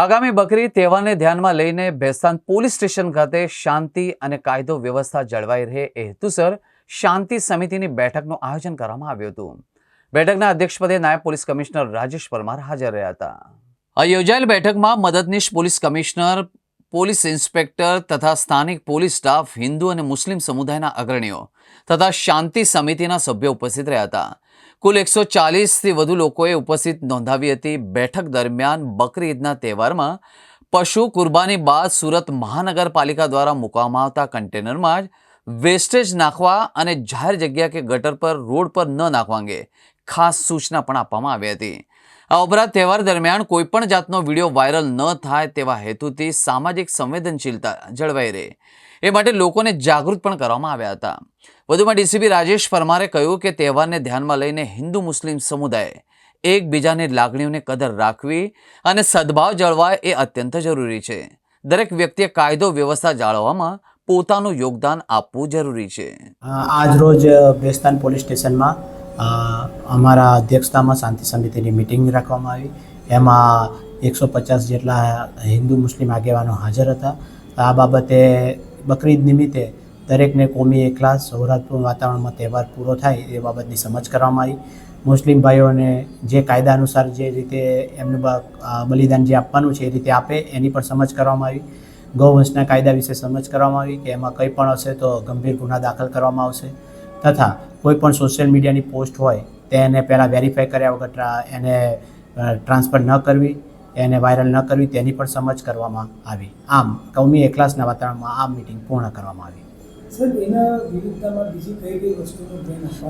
આગામી બકરી તહેવારને ધ્યાનમાં લઈને ભેસ્તાન પોલીસ સ્ટેશન ખાતે શાંતિ અને કાયદો વ્યવસ્થા જળવાઈ રહે એ હેતુસર શાંતિ સમિતિની બેઠકનું આયોજન કરવામાં આવ્યું હતું. બેઠકના અધ્યક્ષપદે નાયબ પોલીસ કમિશનર રાજેશ પરમાર હાજર રહ્યા હતા. આ યોજાયેલ બેઠકમાં મદદનીશ પોલીસ કમિશનર, પોલીસ ઇન્સ્પેક્ટર તથા સ્થાનિક પોલીસ સ્ટાફ, હિન્દુ અને મુસ્લિમ સમુદાયના અગ્રણીઓ તથા શાંતિ સમિતિના સભ્યો ઉપસ્થિત રહ્યા હતા. કુલ એકસો ચાલીસથી વધુ લોકોએ ઉપસ્થિત નોંધાવી હતી. બેઠક દરમિયાન બકરી ઈદના તહેવારમાં પશુ કુરબાની બાદ સુરત મહાનગરપાલિકા દ્વારા મૂકવામાં આવતા કન્ટેનરમાં જ વેસ્ટેજ નાખવા અને જાહેર જગ્યા કે ગટર પર રોડ પર ન નાખવા અંગે ખાસ સૂચના પણ આપવામાં આવી હતી. આ ઉપરાંત તહેવાર દરમિયાન કોઈપણ જાતનો વીડિયો વાયરલ ન થાય તેવા હેતુથી સામાજિક સંવેદનશીલતા જળવાઈ રહે. એ માટે લોકોને જાગૃત પણ કરવામાં આવ્યા હતા. વધુમાં ડીસીપી રાજેશ પરમારે કહ્યું કે તહેવારને ધ્યાનમાં લઈને હિન્દુ મુસ્લિમ સમુદાય એકબીજાની લાગણીઓને કદર રાખવી અને સદભાવ જળવાય એ અત્યંત જરૂરી છે. દરેક વ્યક્તિએ કાયદો, વ્યવસ્થા જાળવવામાં પોતાનું યોગદાન આપવું જરૂરી છે. આજ બેસ્તાન પોલીસ સ્ટેશનમાં અમારા અધ્યક્ષતામાં શાંતિ સમિતિની મિટિંગ રાખવામાં આવી. એમાં એકસો પચાસ જેટલા હિન્દુ મુસ્લિમ આગેવાનો હાજર હતા. આ બાબતે બકરીદ નિમિત્તે દરેકને કોમી એકલા સૌરાષ્ટ્રપૂર્ણ વાતાવરણમાં તહેવાર પૂરો થાય એ બાબતની સમજ કરવામાં આવી. મુસ્લિમ ભાઈઓને જે કાયદા અનુસાર જે રીતે એમનું બલિદાન જે આપવાનું છે એ રીતે આપે એની પણ સમજ કરવામાં આવી. ગૌવંશના કાયદા વિશે સમજ કરવામાં આવી કે એમાં કંઈ પણ હશે તો ગંભીર ગુના દાખલ કરવામાં આવશે. તથા કોઈ પણ સોશિયલ મીડિયાની પોસ્ટ હોય તેને પહેલાં વેરીફાઈ કર્યા વગર એને ટ્રાન્સફર ન કરવી એને વાયરલ ન કરવી તેની પણ સમજ કરવામાં આવી. આમ કૌમી એકલાસના વાતાવરણમાં આ મિટિંગ પૂર્ણ કરવામાં આવી.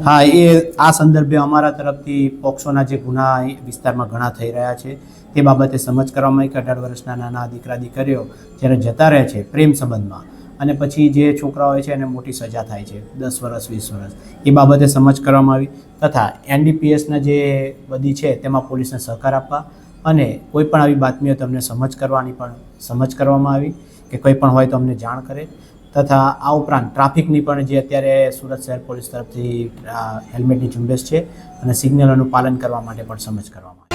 હા એ આ સંદર્ભે અમારા તરફથી પોક્સોના જે ગુના વિસ્તારમાં ઘણા થઈ રહ્યા છે. તે બાબતે સમજ કરવામાં આવી કે અઢાર વર્ષના નાના દીકરા દીકરીઓ જ્યારે જતા રહે છે પ્રેમ સંબંધમાં અને પછી જે છોકરા હોય છે, એને મોટી સજા થાય છે, દસ વર્ષ વીસ વર્ષ એ બાબતે સમજ કરવામાં આવી તથા એનડીપીએસના જે બધી છે, તેમાં પોલીસને સહકાર આપવા અને કોઈ પણ આવી બાતમીઓ તમને સમજ કરવાની પણ સમજ કરવામાં આવી કે કંઈ પણ હોય તો અમને જાણ કરે તથા આ ઉપરાંત ટ્રાફિકની પણ જે અત્યારે સુરત શહેર પોલીસ તરફથી હેલ્મેટની ઝુંબેશ છે અને સિગ્નલોનું પાલન કરવા માટે પણ સમજ કરવામાં